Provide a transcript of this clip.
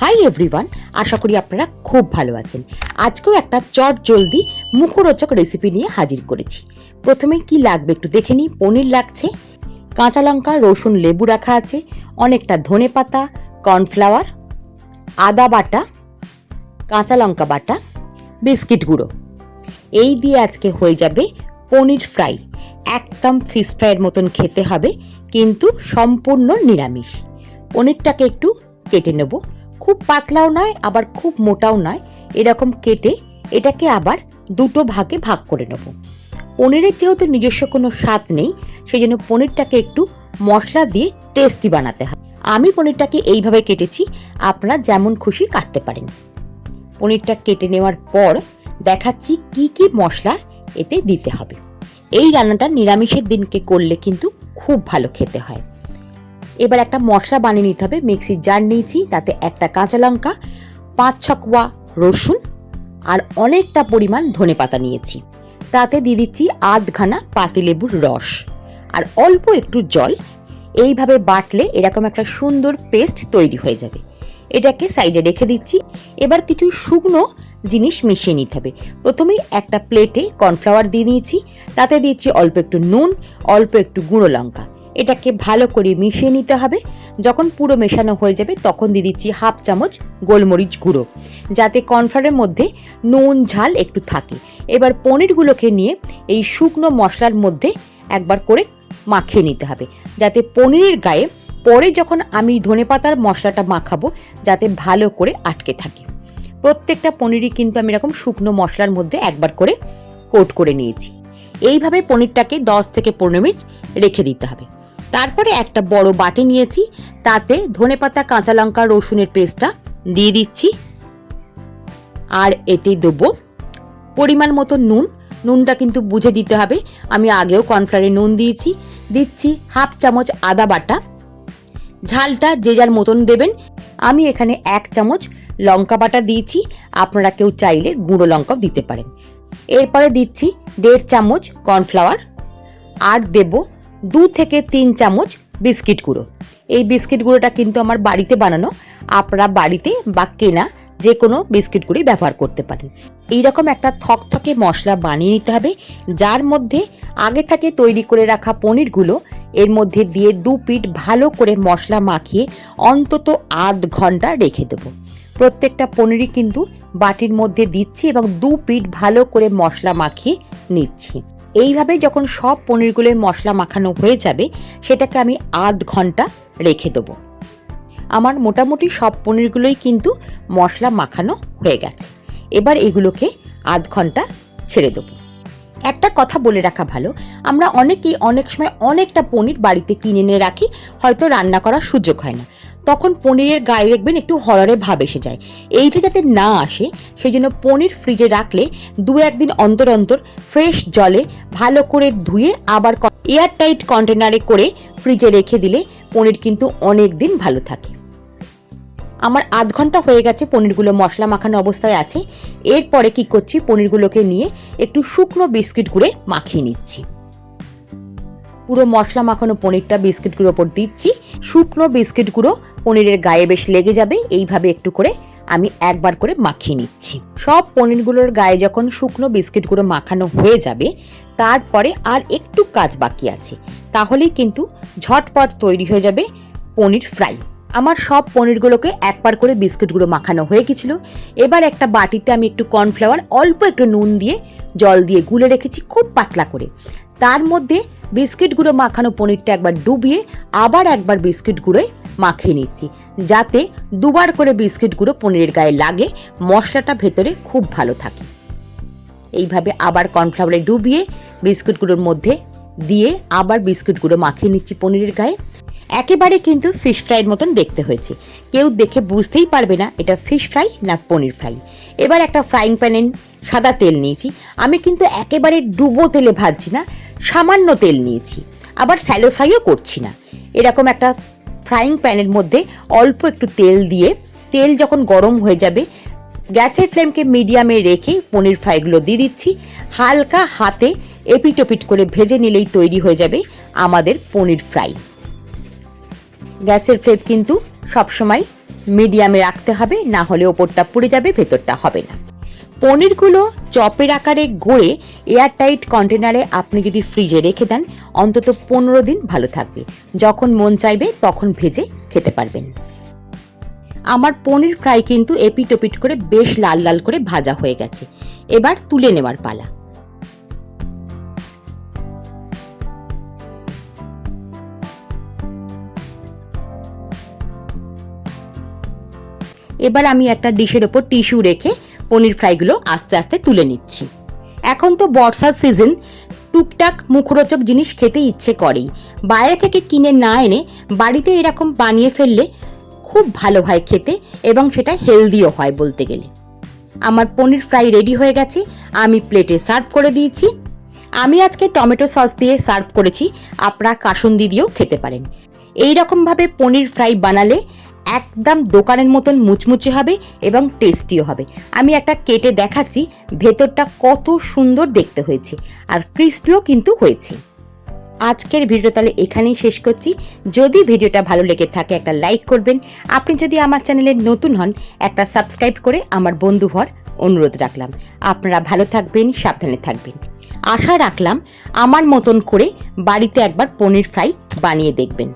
Hi everyone আশা করি আপনারা খুব ভালো আছেন। আজকেও একটা চট জলদি মুখরোচক রেসিপি নিয়ে হাজির করেছি। প্রথমে কি লাগবে একটু দেখে নিই। পনির লাগছে, কাঁচা লঙ্কা, রসুন, লেবু রাখা আছে, অনেকটা ধনে পাতা, কর্নফ্লাওয়ার, আদা বাটা, কাঁচা লঙ্কা বাটা, বিস্কিট গুঁড়ো। এই দিয়ে আজকে হয়ে যাবে পনির ফ্রাই। একদম ফিশ ফ্রাইয়ের মতন খেতে হবে, কিন্তু সম্পূর্ণ নিরামিষ। পনিরটাকে একটু কেটে নেব। খুব পাতলাও নয়, আবার খুব মোটাও নয়। এরকম কেটে এটাকে আবার দুটো ভাগে ভাগ করে নেব। পনিরের যেহেতু নিজস্ব কোনো স্বাদ নেই সেই জন্য পনিরটাকে একটু মশলা দিয়ে টেস্টি বানাতে হয়। আমি পনিরটাকে এইভাবে কেটেছি, আপনারা যেমন খুশি কাটতে পারেন। পনিরটা কেটে নেওয়ার পর দেখাচ্ছি কি কি মশলা এতে দিতে হবে। এই রান্নাটা নিরামিষের দিনকে করলে কিন্তু খুব ভালো খেতে হয়। এবার একটা মশলা বানিয়ে নিতে হবে। মিক্সির জার নিয়েছি, তাতে একটা কাঁচা লঙ্কা, পাঁচ ছকোয়া রসুন আর অনেকটা পরিমাণ ধনে পাতা নিয়েছি। তাতে দিয়ে দিচ্ছি আধখানা পাতিলেবুর রস আর অল্প একটু জল। এইভাবে বাটলে এরকম একটা সুন্দর পেস্ট তৈরি হয়ে যাবে। এটাকে সাইডে রেখে দিচ্ছি। এবার কিছু শুকনো জিনিস মিশিয়ে নিতে হবে। প্রথমেই একটা প্লেটে কর্নফ্লাওয়ার দিয়ে নিয়েছি তাতে দিচ্ছি অল্প একটু নুন, অল্প একটু গুঁড়ো লঙ্কা। এটাকে ভালো করে মিশিয়ে নিতে হবে। যখন পুরো মেশানো হয়ে যাবে, তখন দিয়ে দিচ্ছি হাফ চামচ গোলমরিচ গুঁড়ো। যাতে কর্নফ্লাওয়ারের মধ্যে নুন, ঝাল একটু থাকে। এবার পনিরগুলোকে নিয়ে এই শুকনো মশলার মধ্যে একবার করে মাখিয়ে নিতে হবে। যাতে পনিরের গায়ে পরে যখন আমি ধনেপাতার মশলাটা মাখাবো, যাতে ভালো করে আটকে থাকে। প্রত্যেকটা পনিরই কিন্তু আমি এরকম শুকনো মশলার মধ্যে একবার করে কোট করে নিয়েছি। এইভাবে পনিরটাকে 10 থেকে পনেরো মিনিট রেখে দিতে হবে। তারপরে একটা বড় বাটি নিয়েছি, তাতে ধনেপাতা, কাঁচা লঙ্কা, রসুনের পেস্টটা দিয়ে দিচ্ছি। আর এতে দেবো পরিমাণ মতো নুন। নুনটা কিন্তু বুঝে দিতে হবে, আমি আগেও কর্নফ্লারে নুন দিয়েছি। দিচ্ছি হাফ চামচ আদা বাটা। ঝালটা যে যার মতন দেবেন। আমি এখানে এক চামচ লঙ্কা বাটা দিয়েছি, আপনারা কেউ চাইলে গুঁড়ো লঙ্কাও দিতে পারেন। এরপরে দিচ্ছি দেড় চামচ কর্নফ্লাওয়ার। আর দেব দু থেকে তিন চামচ বিস্কিট গুঁড়ো। এই বিস্কিট গুঁড়োটা কিন্তু আমার বাড়িতে বানানো, আপনারা বাড়িতে বা কেনা যে কোনো বিস্কিট গুঁড়ি ব্যবহার করতে পারেন। এইরকম একটা থকথকে মশলা বানিয়ে নিতে হবে, যার মধ্যে আগে থেকে তৈরি করে রাখা পনিরগুলো, এর মধ্যে দিয়ে দু পিঠ ভালো করে মশলা মাখিয়ে অন্তত আধ ঘণ্টা রেখে দেবো। প্রত্যেকটা পনিরই কিন্তু বাটির মধ্যে দিচ্ছি এবং দু পিঠ ভালো করে মশলা মাখিয়ে নিচ্ছি। এইভাবে যখন সব পনিরগুলোর মশলা মাখানো হয়ে যাবে, সেটাকে আমি আধ ঘণ্টা রেখে দেবো। আমার মোটামুটি সব পনিরগুলোই কিন্তু মশলা মাখানো হয়ে গেছে। এবার এগুলোকে আধ ঘণ্টা ছেড়ে দেবো। একটা কথা বলে রাখা ভালো, আমরা অনেকেই অনেক সময় অনেকটা পনির বাড়িতে কিনে এনে রাখি, হয়তো রান্না করার সুযোগ হয় না। তখন পনিরের গায়ে দেখবেন একটু হররে ভাব এসে যায়। এইটা যাতে না আসে সেই জন্য পনির ফ্রিজে রাখলে দু একদিন অন্তর অন্তর ফ্রেশ জলে ভালো করে ধুয়ে আবার এয়ার টাইট কন্টেনারে করে ফ্রিজে রেখে দিলে পনির কিন্তু অনেক দিন ভালো থাকে। আমার আধ ঘণ্টা হয়ে গেছে পনিরগুলো মশলা মাখানো অবস্থায় আছে। এরপরে কি করছি? পনিরগুলোকে নিয়ে একটু শুকনো বিস্কিট গুঁড়ে মাখিয়ে নিচ্ছি। পুরো মশলা মাখানো পনিরটা বিস্কিটগুলোর ওপর দিচ্ছি। শুকনো বিস্কিট গুঁড়ো পনিরের গায়ে বেশ লেগে যাবে, এইভাবে একটু করে আমি একবার করে মাখিয়ে নিচ্ছি। সব পনিরগুলোর গায়ে যখন শুকনো বিস্কিট গুঁড়ো মাখানো হয়ে যাবে, তারপরে আর একটু কাজ বাকি আছে। তাহলেই কিন্তু ঝটপট তৈরি হয়ে যাবে পনির ফ্রাই। আমার সব পনিরগুলোকে একবার করে বিস্কুটগুলো মাখানো হয়ে গেছিল। এবার একটা বাটিতে আমি একটু কর্নফ্লাওয়ার, অল্প একটু নুন দিয়ে জল দিয়ে গুলে রেখেছি খুব পাতলা করে। তার মধ্যে বিস্কিট গুঁড়ো মাখানো পনিরটা একবার ডুবিয়ে আবার একবার বিস্কিট গুঁড়োয় মাখিয়ে নিচ্ছি, যাতে দুবার করে বিস্কিট গুঁড়ো পনিরের গায়ে লাগে, মশলাটা ভেতরে খুব ভালো থাকে। এইভাবে আবার কর্নফ্লাওয়ারে ডুবিয়ে বিস্কুটগুলোর মধ্যে দিয়ে আবার বিস্কুটগুলো মাখিয়ে নিচ্ছি পনিরের গায়ে। একেবারে কিন্তু ফিশ ফ্রাইয়ের মতন দেখতে হয়েছে। কেউ দেখে বুঝতেই পারবে না এটা ফিশ ফ্রাই না পনির ফ্রাই এবার একটা ফ্রাইং প্যানে সাদা তেল নিয়েছি। আমি কিন্তু একেবারে ডুবো তেলে ভাজছি না। সামান্য তেল নিয়েছি। আবার স্যালো ফ্রাইও করছি না। এরকম একটা ফ্রাইং প্যানের মধ্যে অল্প একটু তেল দিয়ে, তেল যখন গরম হয়ে যাবে, গ্যাসের ফ্লেমকে মিডিয়ামে রেখে পনির ফ্রাইগুলো দিয়ে দিচ্ছি। হালকা হাতে এপিট ওপিট করে ভেজে নিলেই তৈরি হয়ে যাবে আমাদের পনির ফ্রাই। গ্যাসের ফ্লেম কিন্তু সবসময় মিডিয়ামে রাখতে হবে, না হলে ওপরটা পুড়ে যাবে, ভেতরটা হবে না। পনিরগুলো চপের আকারে গড়ে এয়ারটাইট কন্টেনারে আপনি যদি ফ্রিজে রেখে দেন, অন্তত পনেরো দিন ভালো থাকবে। যখন মন চাইবে, তখন ভেজে খেতে পারবেন। আমার পনির ফ্রাই কিন্তু এপিট ওপিট করে বেশ লাল লাল করে ভাজা হয়ে গেছে। এবার তুলে নেওয়ার পালা। এবার আমি একটা ডিশের ওপর টিস্যু রেখে পনির ফ্রাইগুলো আস্তে আস্তে তুলে নিচ্ছি। এখন তো বর্ষার সিজন, টুকটাক মুখরোচক জিনিস খেতে ইচ্ছে করেই। বাইরে থেকে কিনে না এনে বাড়িতে এরকম বানিয়ে ফেললে খুব ভালো হয় খেতে এবং সেটা হেলদিও হয় বলতে গেলে। আমার পনির ফ্রাই রেডি হয়ে গেছে, আমি প্লেটে সার্ভ করে দিয়েছি। আমি আজকে টমেটো সস দিয়ে সার্ভ করেছি, আপনারা কাসুন্দি দিয়েও খেতে পারেন। এই রকমভাবে পনির ফ্রাই বানালে একদম দোকানের মতন মুচমুচে হবে এবং টেস্টিও হবে। আমি একটা কেটে দেখাচ্ছি, ভেতরটা কত সুন্দর দেখতে হয়েছে আর ক্রিস্পিও কিন্তু হয়েছে। আজকের ভিডিও তাহলে এখানেই শেষ করছি। যদি ভিডিওটা ভালো লেগে থাকে একটা লাইক করবেন। আপনি যদি আমার চ্যানেলে নতুন হন, একটা সাবস্ক্রাইব করে আমার বন্ধু হওয়ার অনুরোধ রাখলাম। আপনারা ভালো থাকবেন, সাবধানে থাকবেন। আশা রাখলাম আমার মতন করে বাড়িতে একবার পনির ফ্রাই বানিয়ে দেখবেন।